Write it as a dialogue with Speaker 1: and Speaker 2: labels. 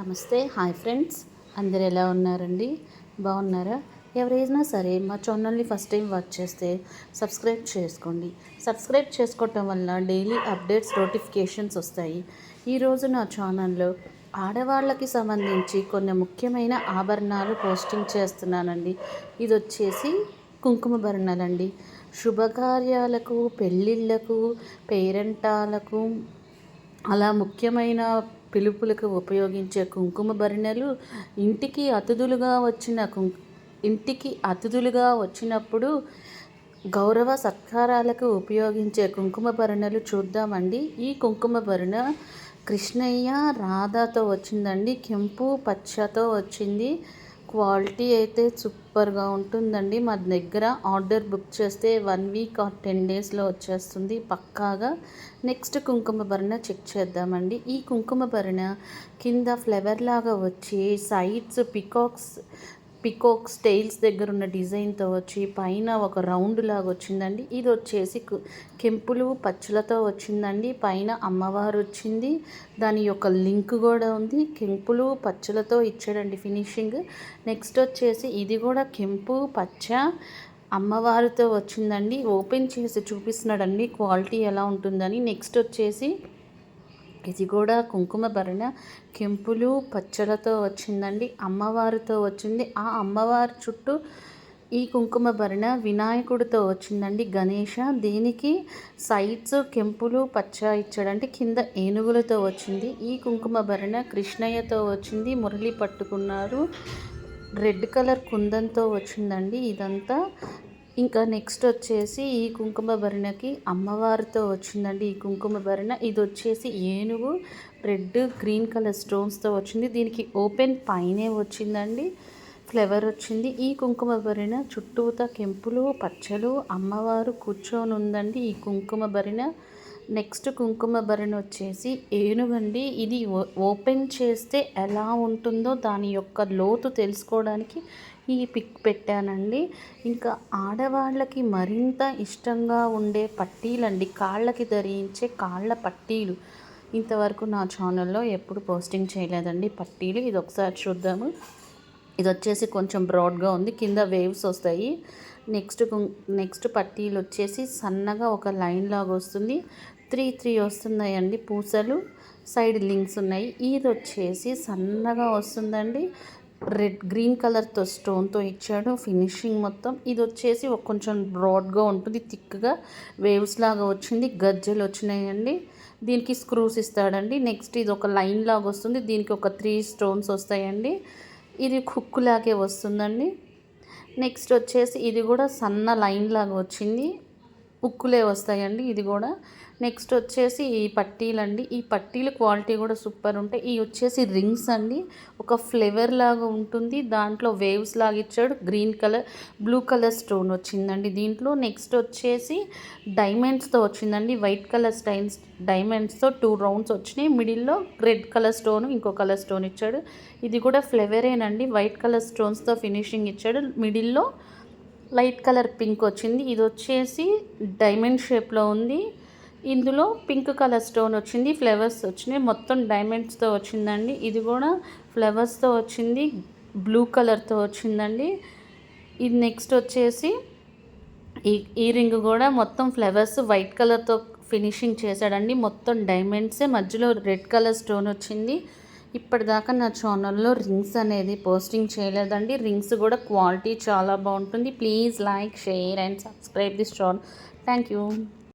Speaker 1: నమస్తే. Hi friends. అందరు ఎలా ఉన్నారండి? బాగున్నారా? ఎవరైనా సరే మా ఛానల్ని ఫస్ట్ టైం వాచ్ చేస్తే సబ్స్క్రైబ్ చేసుకోండి. సబ్స్క్రైబ్ చేసుకోవటం వల్ల డైలీ అప్డేట్స్ నోటిఫికేషన్స్ వస్తాయి. ఈరోజు నా ఛానల్లో ఆడవాళ్ళకి సంబంధించి కొన్ని ముఖ్యమైన ఆభరణాలు పోస్టింగ్ చేస్తున్నానండి. ఇది వచ్చేసి కుంకుమ భరణాలండి. శుభకార్యాలకు పెళ్ళిళ్ళకు పేరెంటాలకు అలా ముఖ్యమైన పిలుపులకు ఉపయోగించే కుంకుమ భరిణెలు ఇంటికి అతిథులుగా వచ్చిన కుం ఇంటికి అతిథులుగా వచ్చినప్పుడు గౌరవ సత్కారాలకు ఉపయోగించే కుంకుమ భరిణెలు చూద్దామండి. ఈ కుంకుమ భరిణ కృష్ణయ్య రాధాతో వచ్చిందండి. కెంపు పచ్చతో వచ్చింది. క్వాలిటీ అయితే సూపర్గా ఉంటుందండి. మా దగ్గర ఆర్డర్ బుక్ చేస్తే వన్ వీక్ ఆర్ టెన్ డేస్లో వచ్చేస్తుంది. పక్కాగా నెక్స్ట్ కుంకుమ భరణ చెక్ చేద్దామండి. ఈ కుంకుమ భరణ కింద ఫ్లవర్ లాగా వచ్చి సైడ్స్ పికాక్స్ పికోక్ స్టైల్స్ దగ్గర ఉన్న డిజైన్తో వచ్చి పైన ఒక రౌండ్ లాగా వచ్చిందండి. ఇది వచ్చేసి కెంపులు పచ్చలతో వచ్చిందండి. పైన అమ్మవారు వచ్చింది. దాని యొక్క లింక్ కూడా ఉంది. కెంపులు పచ్చలతో ఇచ్చాడండి ఫినిషింగ్. నెక్స్ట్ వచ్చేసి ఇది కూడా కెంపు పచ్చ అమ్మవారితో వచ్చిందండి. ఓపెన్ చేసి చూపిస్తున్నాడండి క్వాలిటీ ఎలా ఉంటుందని. నెక్స్ట్ వచ్చేసి ఇది కూడా కుంకుమ భరణ కెంపులు పచ్చలతో వచ్చిందండి అమ్మవారితో వచ్చింది. ఆ అమ్మవారి చుట్టూ ఈ కుంకుమ భరణ వినాయకుడితో వచ్చిందండి గణేష. దీనికి సైడ్స్ కెంపులు పచ్చ ఇచ్చాడంటే కింద ఏనుగులతో వచ్చింది. ఈ కుంకుమ భరణ కృష్ణయ్యతో వచ్చింది మురళి పట్టుకున్నారు. రెడ్ కలర్ కుందంతో వచ్చిందండి ఇదంతా. ఇంకా నెక్స్ట్ వచ్చేసి ఈ కుంకుమ భరణకి అమ్మవారితో వచ్చిందండి. ఈ కుంకుమ భరణ ఇది వచ్చేసి ఏనుగు రెడ్ గ్రీన్ కలర్ స్టోన్స్తో వచ్చింది. దీనికి ఓపెన్ పైనే వచ్చిందండి. ఫ్లవర్ వచ్చింది. ఈ కుంకుమ భరిణ చుట్టూత కెంపులు పచ్చలు అమ్మవారు కూర్చొని ఉందండి ఈ కుంకుమ భరిణ నెక్స్ట్ కుంకుమ భరణ వచ్చేసి ఏనుగండి ఇది ఓపెన్ చేస్తే ఎలా ఉంటుందో దాని యొక్క లోతు తెలుసుకోవడానికి ఈ పిక్ పెట్టానండి. ఇంకా ఆడవాళ్ళకి మరింత ఇష్టంగా ఉండే పట్టీలండి. కాళ్ళకి ధరించే కాళ్ళ పట్టీలు. ఇంతవరకు నా ఛానల్లో ఎప్పుడు పోస్టింగ్ చేయలేదండి పట్టీలు. ఇది ఒకసారి చూద్దాము. ఇది వచ్చేసి కొంచెం బ్రాడ్గా ఉంది. కింద వేవ్స్ వస్తాయి. నెక్స్ట్ నెక్స్ట్ పట్టీలు వచ్చేసి సన్నగా ఒక లైన్ లాగా వస్తుంది. త్రీ త్రీ వస్తున్నాయండి పూసలు. సైడ్ లింక్స్ ఉన్నాయి. ఇది వచ్చేసి సన్నగా వస్తుందండి. రెడ్ గ్రీన్ కలర్తో స్టోన్తో ఇచ్చాడు. ఫినిషింగ్ మొత్తం ఇది వచ్చేసి ఒక కొంచెం బ్రాడ్గా ఉంటుంది. థిక్గా వేవ్స్ లాగా వచ్చింది. గజ్జలు వచ్చినాయండి. దీనికి స్క్రూస్ ఇస్తాడండి. నెక్స్ట్ ఇది ఒక లైన్ లాగా వస్తుంది. దీనికి ఒక త్రీ స్టోన్స్ వస్తాయండి. ఇది కుక్కులాగే వస్తుందండి. నెక్స్ట్ వచ్చేసి ఇది కూడా సన్న లైన్ లాగా వచ్చింది. ఉక్కులే వస్తాయండి ఇది కూడా. నెక్స్ట్ వచ్చేసి ఈ పట్టీలు అండి ఈ పట్టీలు క్వాలిటీ కూడా సూపర్ ఉంటాయి. ఈ వచ్చేసి రింగ్స్ అండి. ఒక ఫ్లేవర్ లాగా ఉంటుంది. దాంట్లో వేవ్స్ లాగా ఇచ్చాడు. Green colour blue colour stone వచ్చిందండి దీంట్లో. నెక్స్ట్ వచ్చేసి డైమండ్స్తో వచ్చిందండి. వైట్ కలర్ స్టైన్స్ డైమండ్స్తో టూ రౌండ్స్ వచ్చినాయి. మిడిల్లో రెడ్ కలర్ స్టోన్ ఇంకో కలర్ స్టోన్ ఇచ్చాడు. ఇది కూడా ఫ్లేవరేనండి. వైట్ కలర్ స్టోన్స్తో ఫినిషింగ్ ఇచ్చాడు. మిడిల్లో లైట్ కలర్ పింక్ వచ్చింది. ఇది వచ్చేసి డైమండ్ షేప్లో ఉంది. ఇందులో పింక్ కలర్ స్టోన్ వచ్చింది. ఫ్లవర్స్ వచ్చినాయి. మొత్తం డైమండ్స్తో వచ్చిందండి. ఇది కూడా ఫ్లవర్స్తో వచ్చింది. బ్లూ కలర్తో వచ్చిందండి. ఇది నెక్స్ట్ వచ్చేసి ఈ ఈ రింగ్ కూడా మొత్తం ఫ్లవర్స్ వైట్ కలర్తో ఫినిషింగ్ చేశాడండి. మొత్తం డైమండ్సే. మధ్యలో రెడ్ కలర్ స్టోన్ వచ్చింది. ఇప్పటిదాకా నా ఛానల్లో రింగ్స్ అనేది పోస్టింగ్ చేయలేదండి. రింగ్స్ కూడా క్వాలిటీ చాలా బాగుంటుంది. Please like share and subscribe this channel thank you